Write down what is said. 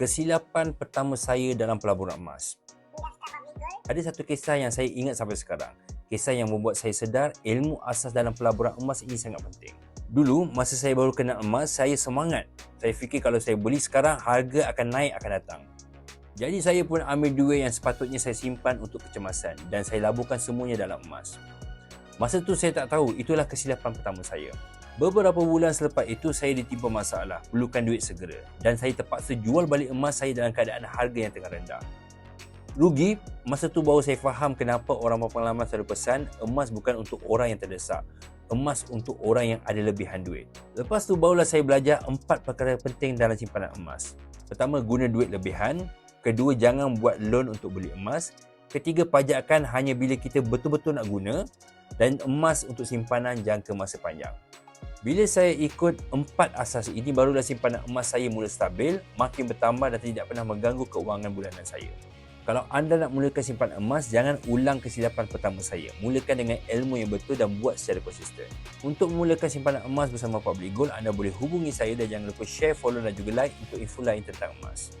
Kesilapan pertama saya dalam pelaburan emas. Ada satu kisah yang saya ingat sampai sekarang. Kisah yang membuat saya sedar ilmu asas dalam pelaburan emas ini sangat penting. Dulu, masa saya baru kenal emas, saya semangat. Saya fikir kalau saya beli sekarang, harga akan naik akan datang. Jadi saya pun ambil duit yang sepatutnya saya simpan untuk kecemasan dan saya laburkan semuanya dalam emas. Masa tu saya tak tahu itulah kesilapan pertama saya. Beberapa bulan selepas itu saya ditimpa masalah, perlukan duit segera dan saya terpaksa jual balik emas saya dalam keadaan harga yang tengah rendah. Rugi, masa tu baru saya faham kenapa orang berpengalaman selalu pesan emas bukan untuk orang yang terdesak. Emas untuk orang yang ada lebihan duit. Lepas tu barulah saya belajar empat perkara penting dalam simpanan emas. Pertama, guna duit lebihan. Kedua, jangan buat loan untuk beli emas. Ketiga, pajakkan hanya bila kita betul-betul nak guna. Dan emas untuk simpanan jangka masa panjang. Bila saya ikut empat asas ini, barulah simpanan emas saya mula stabil, makin bertambah dan tidak pernah mengganggu keuangan bulanan saya. Kalau anda nak mulakan simpanan emas, jangan ulang kesilapan pertama saya. Mulakan dengan ilmu yang betul dan buat secara konsisten. Untuk memulakan simpanan emas bersama Public Gold, anda boleh hubungi saya dan jangan lupa share, follow dan juga like untuk info lain tentang emas.